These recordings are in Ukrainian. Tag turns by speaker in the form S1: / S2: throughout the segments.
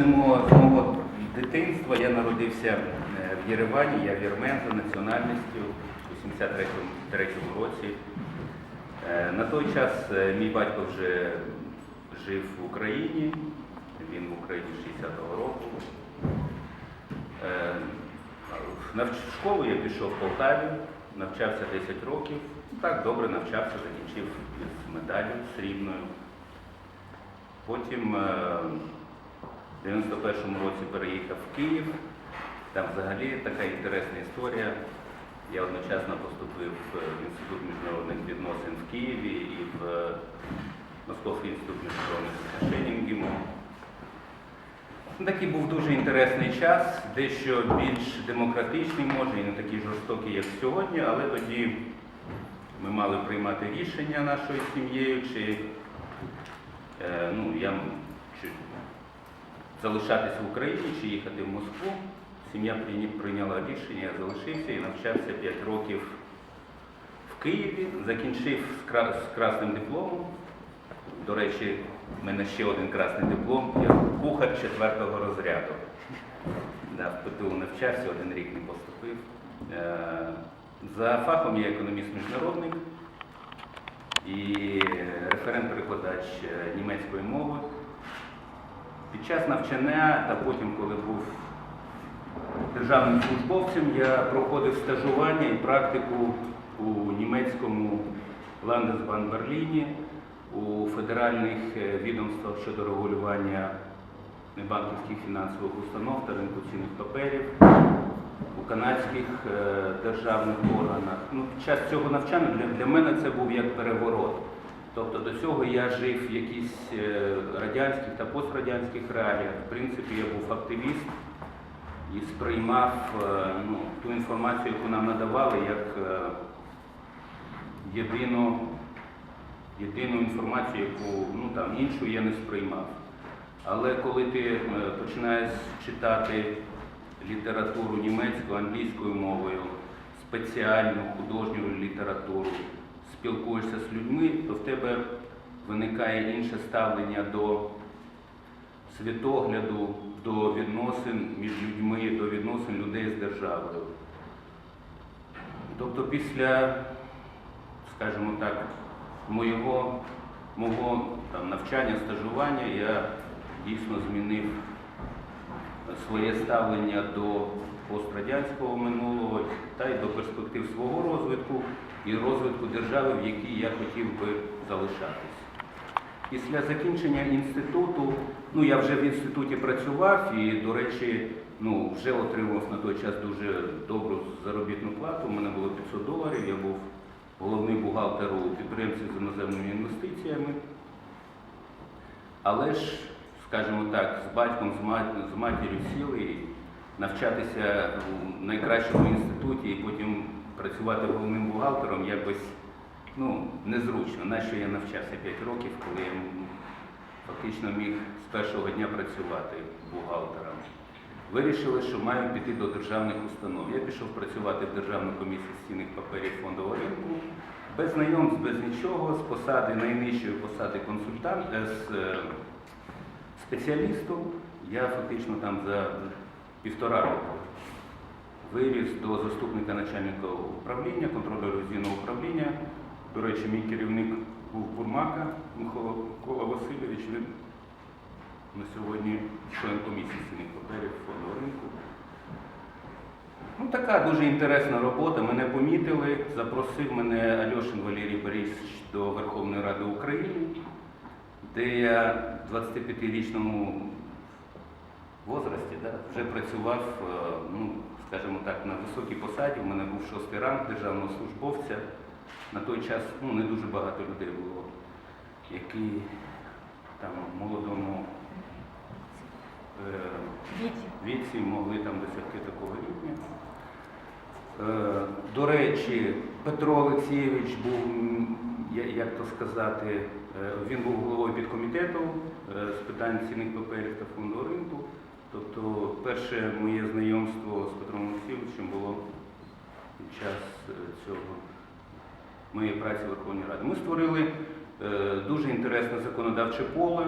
S1: Почнемо з мого дитинства. Я народився е, в Єревані, я вірмен за національністю у 73-му році. Е, На той час е, мій батько вже жив в Україні, він в Україні з 60-го року. В школу я пішов в Полтаві, навчався 10 років. Так добре навчався, закінчив з медаллю срібною. Потім в 91-му році переїхав в Київ. Там взагалі така інтересна історія. Я одночасно поступив в Інститут міжнародних відносин в Києві і в Московський інститут міжнародних відношень МГІМО. Ну, Такий був дуже інтересний час, дещо більш демократичний, може, і не такий жорстокий, як сьогодні, але тоді ми мали приймати рішення нашою сім'єю, чи, е, ну, я, чи залишатися в Україні, чи їхати в Москву. Сім'я прийняла рішення, я залишився і навчався 5 років в Києві, закінчив з, красним дипломом. До речі, в мене ще один красний диплом, я кухар четвертого розряду. Да, в ПТУ навчався, один рік не поступив. Е, За фахом я економіст-міжнародник і референт-перекладач е, німецької мови. Під час навчання та потім, коли був державним службовцем, я проходив стажування і практику у німецькому Ландесбан Берліні, у федеральних е, відомствах щодо регулювання небанківських фінансових установ та ринку цінних паперів, у канадських е, державних органах. Ну, під час цього навчання для, для мене це був як переворот. Тобто до цього я жив в якихось е, радянських та пострадянських реаліях. В принципі, я був активіст і сприймав е, ну, ту інформацію, яку нам надавали, як е, єдину, єдину інформацію, яку ну, там, іншу я не сприймав. Але коли ти починаєш читати літературу німецькою, англійською мовою, спеціальну художню літературу, спілкуєшся з людьми, то в тебе виникає інше ставлення до світогляду, до відносин між людьми, до відносин людей з державою. Тобто після, скажімо так, моєго, мого там, навчання, стажування я дійсно змінив своє ставлення до пострадянського минулого та й до перспектив свого розвитку і розвитку держави, в якій я хотів би залишатись. Після закінчення інституту, ну я вже в інституті працював і, до речі, ну, вже отримав на той час дуже добру заробітну плату. У мене було 500 доларів, я був головний бухгалтер у підприємстві з іноземними інвестиціями. Але ж, скажімо так, з батьком, з мат- з матір'ю сіли навчатися у найкращому інституті і потім працювати головним бухгалтером якось ну, незручно. Нащо я навчався 5 років, коли я фактично міг з першого дня працювати бухгалтером. Вирішили, що маю піти до державних установ. Я пішов працювати в Державну комісію з цінних паперів фондового ринку, без знайомств, без нічого, з посади найнижчої посади консультант, е, з спеціалісту. Я фактично там за півтора року виріс до заступника начальника управління, контролю ревізійного управління. До речі, мій керівник був Бурмака Микола Васильович. Він на сьогодні член комісії цінних паперів фондового ринку. Ну, така дуже інтересна робота. Мене помітили. Запросив мене Альошин Валерій Борисович до Верховної Ради України, де я в 25-річному возрасті да, вже працював, е, ну, скажімо так, на високій посаді. У мене був шостий ранг державного службовця. На той час ну, не дуже багато людей було, які там молодому е, віці могли там досягти такого рівня. Е, До речі, Петро Олексійович був, як то сказати, е, він був головою підкомітету е, з питань цінних паперів та фондового ринку. Тобто перше моє знайомство з Петром Олексійовичем було під час е, цього моєї праці в Верховній Раді. Ми створили дуже інтересне законодавче поле,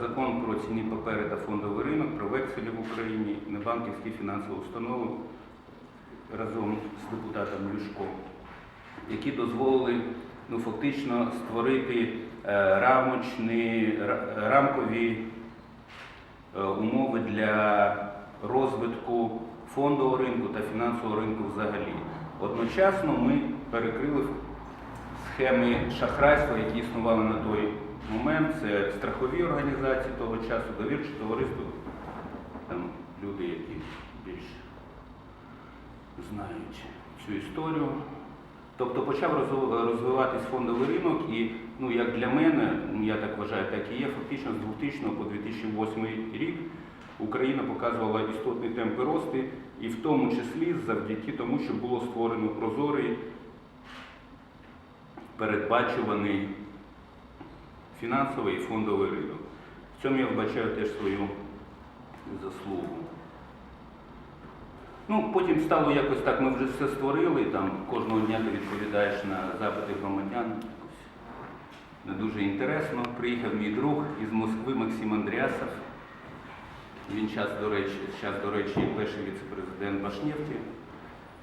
S1: закон про цінні папери та фондовий ринок. про векселі в Україні, небанківські фінансові установи разом з депутатом Люшко, які дозволили ну, фактично створити е, рамочні, рамкові е, умови для розвитку фондового ринку та фінансового ринку взагалі. Одночасно ми перекрили схеми шахрайства, які існували на той момент. Це страхові організації того часу, довірчі товариство, там люди, які більш знають цю історію. Тобто почав розвиватись фондовий ринок, і ну, як для мене, я так вважаю, так і є, фактично з 2000 по 2008 рік Україна показувала істотні темпи росту, і в тому числі завдяки тому, що було створено прозорий, передбачуваний фінансовий і фондовий ринок. В цьому я вбачаю теж свою заслугу. Ну, потім стало якось так, ми вже все створили, там кожного дня ти відповідаєш на запити громадян. Не дуже інтересно. Приїхав мій друг із Москви Максим Андріасов. Він час, до речі, час, до речі, перший віце-президент Башнефті.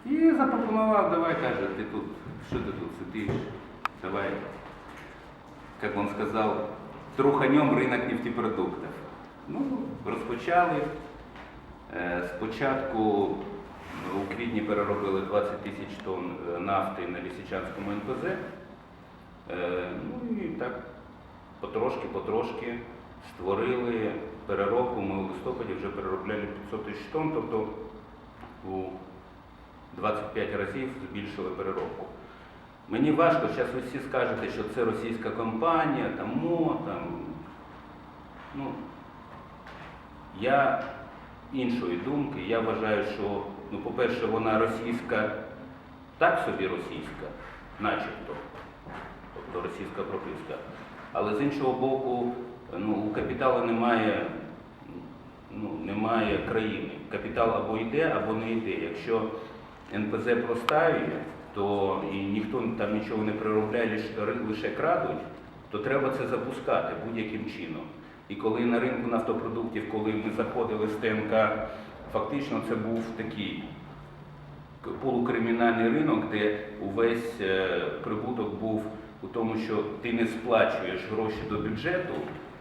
S1: І запропонував, давай, каже, ти тут, що ти тут сидиш? Давай, як він сказав, труханем ринок нефтепродуктів. Ну, розпочали. Е, Спочатку у квітні переробили 20 тисяч тонн е, нафти на Лісичанському НПЗ. Е, Ну і так потрошки-потрошки створили переробку. Ми у листопаді вже переробляли 500 тисяч тонн, тобто у 25 разів збільшили переробку. Мені важко, зараз ви всі скажете, що це російська компанія, там мо, там. Ну, я іншої думки. Я вважаю, що, ну, по-перше, вона російська, так собі російська, начебто, тобто російська прописка. Але з іншого боку, ну, у капіталу немає, ну, немає країни. Капітал або йде, або не йде. Якщо НПЗ простаює, то і ніхто там нічого не приробляє, лише- крадуть, то треба це запускати будь-яким чином. І коли на ринку нафтопродуктів, коли ми заходили з ТНК, фактично це був такий полукримінальний ринок, де увесь е, прибуток був у тому, що ти не сплачуєш гроші до бюджету,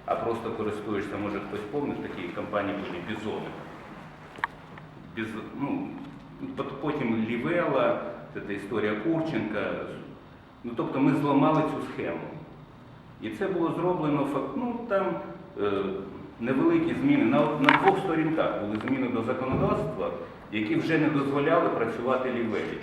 S1: а просто користуєшся, може хтось помнить, такі компанії були бізони. Біз, ну, потім Лівела, це історія Курченка. Ну, тобто ми зламали цю схему. І це було зроблено ну, там е, невеликі зміни. На, на двох сторінках були зміни до законодавства, які вже не дозволяли працювати лівелі.